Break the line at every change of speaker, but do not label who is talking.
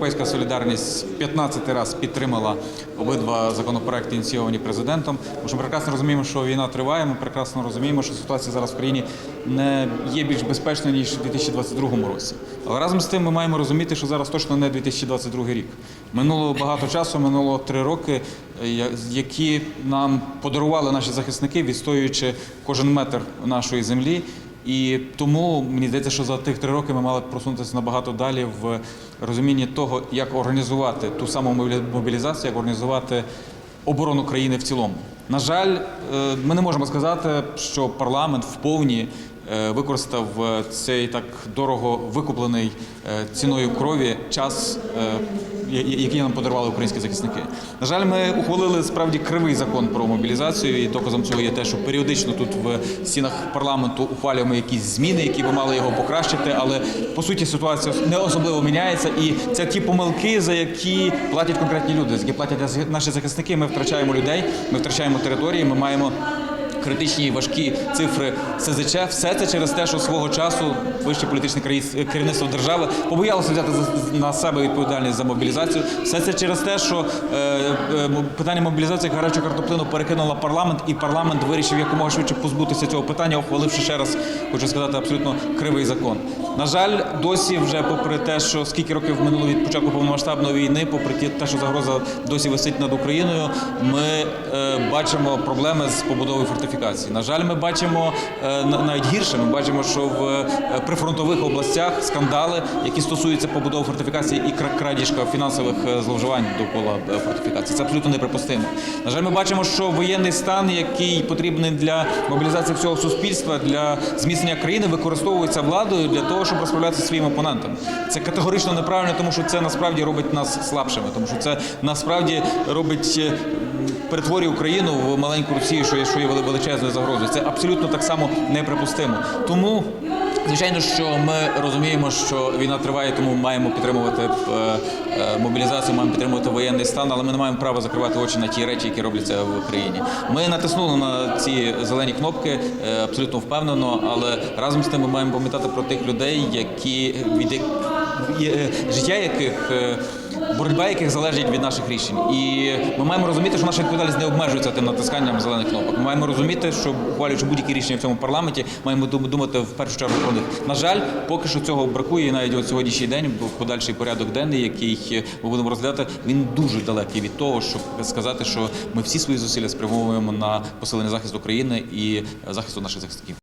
Європейська солідарність 15 раз підтримала обидва законопроекти, ініційовані президентом. Тому що ми прекрасно розуміємо, що війна триває. Ми прекрасно розуміємо, що ситуація зараз в країні не є більш безпечною ніж у 2022 році. Але разом з тим ми маємо розуміти, що зараз точно не 2022 рік. Минуло багато часу, минуло три роки, які нам подарували наші захисники, відстоюючи кожен метр нашої землі. І тому мені здається, що за тих три роки ми мали просунутися набагато далі в розумінні того, як організувати ту саму мобілізацію, як організувати оборону країни в цілому. На жаль, е, ми не можемо сказати, що парламент вповні е, використав е, цей так дорого викуплений е, ціною крові час, е, який нам подарували українські захисники. На жаль, ми ухвалили справді кривий закон про мобілізацію, і доказом цього є те, що періодично тут в стінах парламенту ухвалюємо якісь зміни, які би мали його покращити. Але по суті ситуація не особливо міняється, і це ті помилки, за які платять конкретні люди, за які платять наші захисники. Ми втрачаємо людей, ми втрачаємо території, ми маємо. Критичні і важкі цифри СЗЧ. Все це через те, що свого часу вище політичне керівництво держави побоялося взяти на себе відповідальність за мобілізацію. Все це через те, що е, е, питання мобілізації гарячу картоплину перекинула парламент, і парламент вирішив якомога швидше позбутися цього питання, ухваливши ще раз, хочу сказати, абсолютно кривий закон. На жаль, досі вже попри те, що скільки років минуло від початку повномасштабної війни, попри те, що загроза досі висить над Україною, ми е, бачимо проблеми з побудовою фортифікацій. На жаль, ми бачимо е, навіть гірше. Ми бачимо, що в е, прифронтових областях скандали, які стосуються побудови фортифікацій і кра- крадіжка фінансових е, зловживань довкола фортифікацій. Це абсолютно неприпустимо. На жаль, ми бачимо, що воєнний стан, який потрібний для мобілізації всього суспільства, для зміцнення країни, використовується владою для того, щоб розправлятися своїм опонентом. Це категорично неправильно, тому що це насправді робить нас слабшими, тому що це насправді робить. Перетворює Україну в маленьку Росію, що є, що є величезною загрозою. Це абсолютно так само неприпустимо. Тому, звичайно, що ми розуміємо, що війна триває, тому маємо підтримувати е, е, мобілізацію, маємо підтримувати воєнний стан, але ми не маємо права закривати очі на ті речі, які робляться в країні. Ми натиснули на ці зелені кнопки е, абсолютно впевнено, але разом з тим ми маємо пам'ятати про тих людей, які від життя яких. Е, боротьба яких залежить від наших рішень. І ми маємо розуміти, що наша відповідальність не обмежується тим натисканням зелених кнопок. Ми маємо розуміти, що ухвалюючи будь-які рішення в цьому парламенті, маємо дум- думати в першу чергу про них. На жаль, поки що цього бракує, і навіть от сьогоднішній день, подальший порядок денний, який ми будемо розглядати, він дуже далекий від того, щоб сказати, що ми всі свої зусилля спрямовуємо на посилення захисту країни і захисту наших захисників.